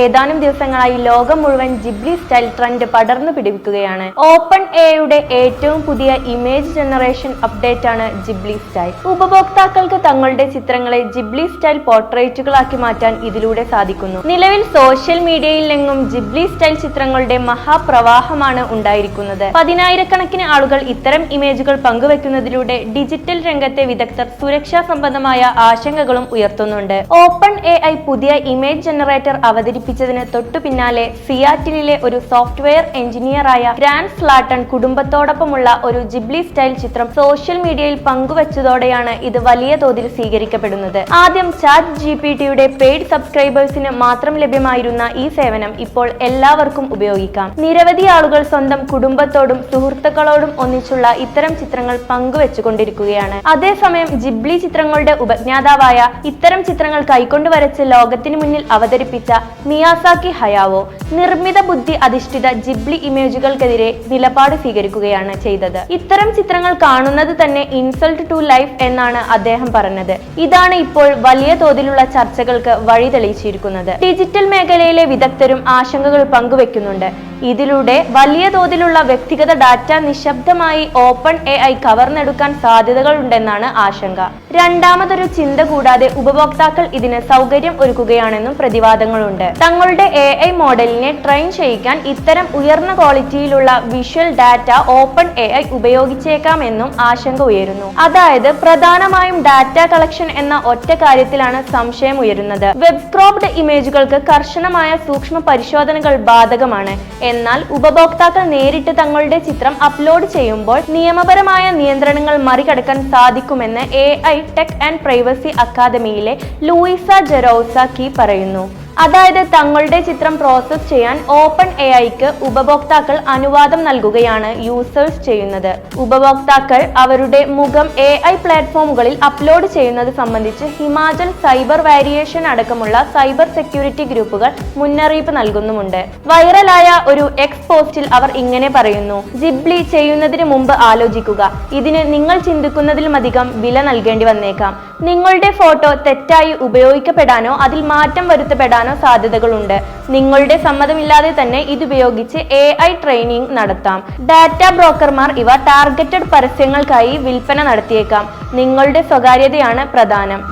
ഏതാനും ദിവസങ്ങളായി ലോകം മുഴുവൻ ജിബ്ലി സ്റ്റൈൽ ട്രെൻഡ് പടർന്നു പിടിപ്പിക്കുകയാണ് ഓപ്പൺ എയുടെ ഏറ്റവും പുതിയ ഇമേജ് ജനറേഷൻ അപ്ഡേറ്റ് ആണ് ജിബ്ലി സ്റ്റൈൽ. ഉപഭോക്താക്കൾക്ക് തങ്ങളുടെ ചിത്രങ്ങളെ ജിബ്ലി സ്റ്റൈൽ പോർട്രേറ്റുകളാക്കി മാറ്റാൻ ഇതിലൂടെ സാധിക്കുന്നു. നിലവിൽ സോഷ്യൽ മീഡിയയിലെങ്ങും ജിബ്ലി സ്റ്റൈൽ ചിത്രങ്ങളുടെ മഹാപ്രവാഹമാണ് ഉണ്ടായിരിക്കുന്നത്. പതിനായിരക്കണക്കിന് ആളുകൾ ഇത്തരം ഇമേജുകൾ പങ്കുവെക്കുന്നതിലൂടെ ഡിജിറ്റൽ രംഗത്തെ വിദഗ്ധർ സുരക്ഷാ സംബന്ധമായ ആശങ്കകളും ഉയർത്തുന്നുണ്ട്. ഓപ്പൺ എ പുതിയ ഇമേജ് ജനറേറ്റർ അവതരിപ്പിച്ചതിന് തൊട്ടു പിന്നാലെ സിയാറ്റിലിലെ ഒരു സോഫ്റ്റ്വെയർ എഞ്ചിനീയറായ ഗ്രാൻഡ് സ്ലാട്ടൺ കുടുംബത്തോടൊപ്പമുള്ള ഒരു ജിബ്ലി സ്റ്റൈൽ ചിത്രം സോഷ്യൽ മീഡിയയിൽ പങ്കുവച്ചതോടെയാണ് ഇത് വലിയ തോതിൽ സ്വീകരിക്കപ്പെടുന്നത്. ആദ്യം ചാറ്റ് ജി പി ടിയുടെ പെയ്ഡ് സബ്സ്ക്രൈബേഴ്സിന് മാത്രം ലഭ്യമായിരുന്ന ഈ സേവനം ഇപ്പോൾ എല്ലാവർക്കും ഉപയോഗിക്കാം. നിരവധി ആളുകൾ സ്വന്തം കുടുംബത്തോടും സുഹൃത്തുക്കളോടും ഒന്നിച്ചുള്ള ഇത്തരം ചിത്രങ്ങൾ പങ്കുവെച്ചുകൊണ്ടിരിക്കുകയാണ്. അതേസമയം ജിബ്ലി ചിത്രങ്ങളുടെ ഉപജ്ഞാതാവായ ഇത്തരം ചിത്രങ്ങൾ കൈകൊണ്ടുവരച്ച് ലോകത്തിന് മുന്നിൽ അവതരിപ്പിച്ച മിയാസാക്കി ഹയാവോ നിർമ്മിത ബുദ്ധി അധിഷ്ഠിത ജിബ്ലി ഇമേജുകൾക്കെതിരെ നിലപാട് സ്വീകരിക്കുകയാണ് ചെയ്തത്. ഇത്തരം ചിത്രങ്ങൾ കാണുന്നത് തന്നെ ഇൻസൾട്ട് ടു ലൈഫ് എന്നാണ് അദ്ദേഹം പറഞ്ഞത്. ഇതാണ് ഇപ്പോൾ വലിയ തോതിലുള്ള ചർച്ചകൾക്ക് വഴി തെളിയിച്ചിരിക്കുന്നത്. ഡിജിറ്റൽ മേഖലയിലെ വിദഗ്ധരും ആശങ്കകൾ പങ്കുവെക്കുന്നുണ്ട്. ഇതിലൂടെ വലിയ തോതിലുള്ള വ്യക്തിഗത ഡാറ്റ നിശബ്ദമായി ഓപ്പൺ എ ഐ കവർന്നെടുക്കാൻ സാധ്യതകളുണ്ടെന്നാണ് ആശങ്ക. രണ്ടാമതൊരു ചിന്ത കൂടാതെ ഉപഭോക്താക്കൾ ഇതിന് സൗകര്യം ഒരുക്കുകയാണെന്നും പ്രതിവാദങ്ങളുണ്ട്. തങ്ങളുടെ എ ഐ മോഡലിനെ ട്രെയിൻ ചെയ്യിക്കാൻ ഇത്തരം ഉയർന്ന ക്വാളിറ്റിയിലുള്ള visual data open A I ഉപയോഗിച്ചേക്കാമെന്നും ആശങ്ക ഉയരുന്നു. അതായത് പ്രധാനമായും ഡാറ്റ കളക്ഷൻ എന്ന ഒറ്റ കാര്യത്തിലാണ് സംശയം ഉയരുന്നത്. വെബ് ക്രോപ്ഡ് ഇമേജുകൾക്ക് കർശനമായ സൂക്ഷ്മ പരിശോധനകൾ ബാധകമാണ്. എന്നാൽ ഉപഭോക്താക്കൾ നേരിട്ട് തങ്ങളുടെ ചിത്രം അപ്ലോഡ് ചെയ്യുമ്പോൾ നിയമപരമായ നിയന്ത്രണങ്ങൾ മറികടക്കാൻ സാധിക്കുമെന്ന് A I tech and privacy അക്കാദമിയിലെ Luiza Jarovsky പറയുന്നു. അതായത് തങ്ങളുടെ ചിത്രം പ്രോസസ്സ് ചെയ്യാൻ ഓപ്പൺ എ ഐക്ക് ഉപഭോക്താക്കൾ അനുവാദം നൽകുകയാണ് യൂസേഴ്സ് ചെയ്യുന്നത്. ഉപഭോക്താക്കൾ അവരുടെ മുഖം എ ഐ പ്ലാറ്റ്ഫോമുകളിൽ അപ്ലോഡ് ചെയ്യുന്നത് സംബന്ധിച്ച് ഹിമാചൽ സൈബർ വാരിയേഷൻ അടക്കമുള്ള സൈബർ സെക്യൂരിറ്റി ഗ്രൂപ്പുകൾ മുന്നറിയിപ്പ് നൽകുന്നുമുണ്ട്. വൈറലായ ഒരു എക്സ് പോസ്റ്റിൽ അവർ ഇങ്ങനെ പറയുന്നു ജിബ്ലി ചെയ്യുന്നതിന് മുമ്പ് ആലോചിക്കുക. ഇതിന് നിങ്ങൾ ചിന്തിക്കുന്നതിലും അധികം വില നൽകേണ്ടി വന്നേക്കാം. നിങ്ങളുടെ ഫോട്ടോ തെറ്റായി ഉപയോഗിക്കപ്പെടാനോ അതിൽ മാറ്റം വരുത്തപ്പെടാനോ സാധ്യതകളുണ്ട്. നിങ്ങളുടെ സമ്മതമില്ലാതെ തന്നെ ഇതുപയോഗിച്ച് എ ഐ ട്രെയിനിങ് നടത്താം. ഡാറ്റ ബ്രോക്കർമാർ ഇവ ടാർഗറ്റഡ് പരസ്യങ്ങൾക്കായി വിൽപ്പന നടത്തിയേക്കാം. നിങ്ങളുടെ സ്വകാര്യതയാണ് പ്രധാനം.